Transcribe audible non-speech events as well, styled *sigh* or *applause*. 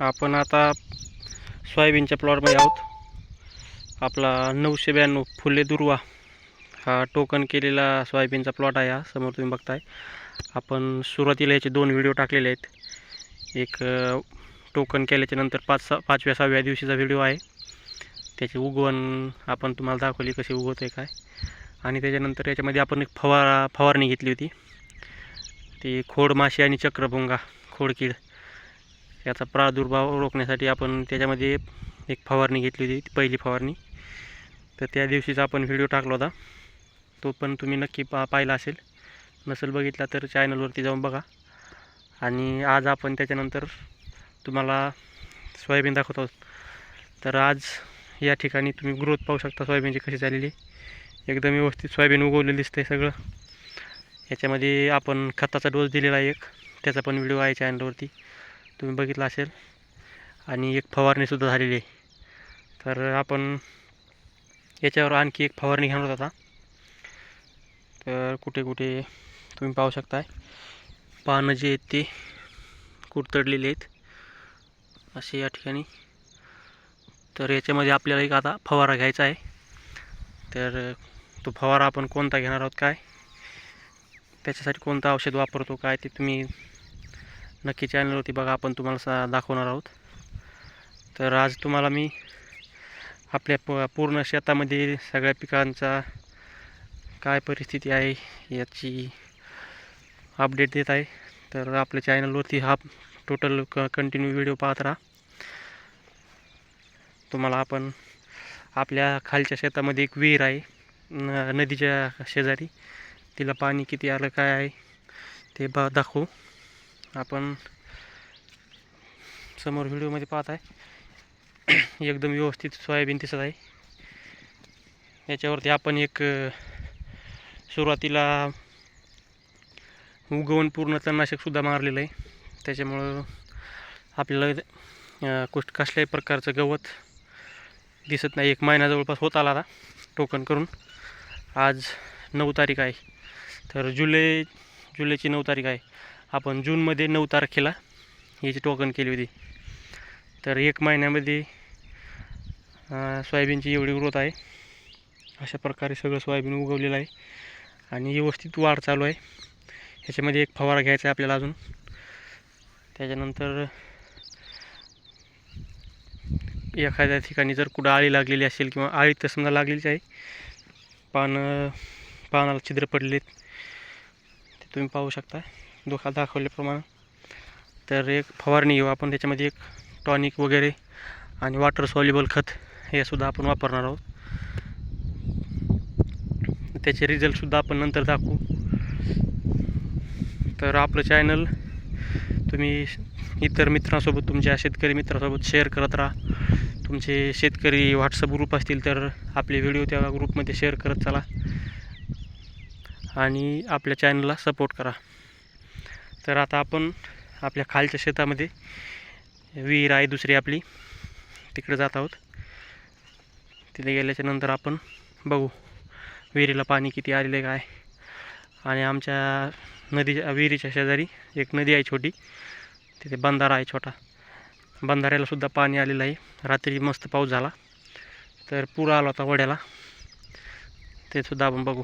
आपण आता सोयाबीनच्या प्लॉटमध्ये आहोत. आपला नऊशे ब्याण्णव फुले दुर्वा हा टोकन केलेला सोयाबीनचा प्लॉट आहे हा समोर तुम्ही बघताय. आपण सुरुवातीला याचे दोन व्हिडिओ टाकलेले आहेत. एक टोकन केल्याच्यानंतर पाच सहा पाचव्या सहाव्या दिवशीचा व्हिडिओ आहे. त्याची उगवण आपण तुम्हाला दाखवली कशी उगवतो आहे काय. आणि त्याच्यानंतर याच्यामध्ये आपण एक फवारा फवारणी घेतली होती. ती खोड माशी आणि चक्रभुंगा खोडकीड. याचा प्रादुर्भाव रोखण्यासाठी आपण त्याच्यामध्ये एक फवारणी घेतली होती पहिली फवारणी. तर त्या दिवशीचा आपण व्हिडिओ टाकला होता. तो पण तुम्ही नक्की पा पाहिला असेल. नसेल बघितला तर चॅनलवरती जाऊन बघा. आणि आज आपण त्याच्यानंतर तुम्हाला सोयाबीन दाखवत आहोत. तर आज या ठिकाणी तुम्ही ग्रोथ पाहू शकता सोयाबीनची कशी झालेली. एकदम व्यवस्थित सोयाबीन उगवलेलं दिसतंय सगळं. याच्यामध्ये आपण खताचा डोस दिलेला आहे एक. त्याचा पण व्हिडिओ आहे चॅनलवरती तुम्ही बघितला असेल. आणि एक फवारणीसुद्धा झालेली आहे. तर आपण याच्यावर आणखी एक फवारणी घेणार होता तर कुठे कुठे तुम्ही पाहू शकताय. पानं जे आहेत ते कुरतडलेले आहेत. असे या ठिकाणी. तर याच्यामध्ये आपल्याला एक आता फवारा घ्यायचा आहे. तर तो फवारा आपण कोणता घेणार आहोत काय? त्याच्यासाठी कोणतं औषध वापरतो काय ते तुम्ही नक्की चॅनलवरती बघा आपण तुम्हाला सा दाखवणार आहोत. तर आज तुम्हाला मी आपल्या प पूर्ण शेतामध्ये सगळ्या पिकांचा काय परिस्थिती आहे याची अपडेट देत आहे. तर आपल्या चॅनलवरती हा टोटल क कंटिन्यू व्हिडिओ पाहत राहा. तुम्हाला आपण आपल्या खालच्या शेतामध्ये एक विहीर आहे न नदीच्या शेजारी. तिला पाणी किती आलं काय आहे ते ब दाखवू. आपण समोर व्हिडिओमध्ये पाहत आहे. *clears throat* एकदम व्यवस्थित सोयाबीन दिसत आहे. याच्यावरती आपण एक सुरुवातीला उगवून पूर्ण तणनाशकसुद्धा मारलेलं आहे. त्याच्यामुळं आपल्याला अ, कुठ कसल्याही प्रकारचं गवत दिसत नाही. एक महिना जवळपास होत आला आता टोकन करून. आज नऊ तारीख आहे. तर जुलै जुलैची नऊ तारीख आहे. आपण जूनमध्ये नऊ तारखेला याची टोकन केली होती. तर एक महिन्यामध्ये सोयाबीनची एवढी ग्रोथ आहे. अशा प्रकारे सगळं सोयाबीन उगवलेलं आहे. आणि व्यवस्थित वाढ चालू आहे. ह्याच्यामध्ये एक फवारा घ्यायचा आहे आपल्याला अजून. त्याच्यानंतर एखाद्या ठिकाणी जर कुठं आळी लागलेली असेल किंवा आळी तर समजा लागलेलीच आहे. पानं पानाला छिद्र पडलेत. तुम्ही पाहू शकता दुखा दाखवल्याप्रमाणे तर एक फवारणी घेऊ आपण. त्याच्यामध्ये एक टॉनिक वगैरे आणि वॉटर सॉल्युबल खत हे सुद्धा आपण वापरणार आहोत. त्याचे रिझल्टसुद्धा आपण नंतर दाखवू. तर आपलं चॅनल तुम्ही इतर मित्रांसोबत तुमच्या शेतकरी मित्रांसोबत शेअर करत राहा. तुमचे शेतकरी व्हॉट्सअप ग्रुप असतील तर आपले व्हिडिओ त्या ग्रुपमध्ये शेअर करत चला. आणि आपल्या चॅनलला सपोर्ट करा. तर आता आपण आपल्या खालच्या शेतामध्ये विहीर आहे दुसरी आपली. तिकडे जात आहोत. तिथे गेल्याच्यानंतर आपण बघू विहिरीला पाणी किती आलेलं आहे काय. आणि आमच्या नदीच्या विहिरीच्या शेजारी एक नदी आहे छोटी. तिथे बंधारा आहे छोटा. बंधाऱ्यालासुद्धा पाणी आलेलं आहे. रात्री मस्त पाऊस झाला. तर पूर आला होता वड्याला. ते सुद्धा आपण बघू.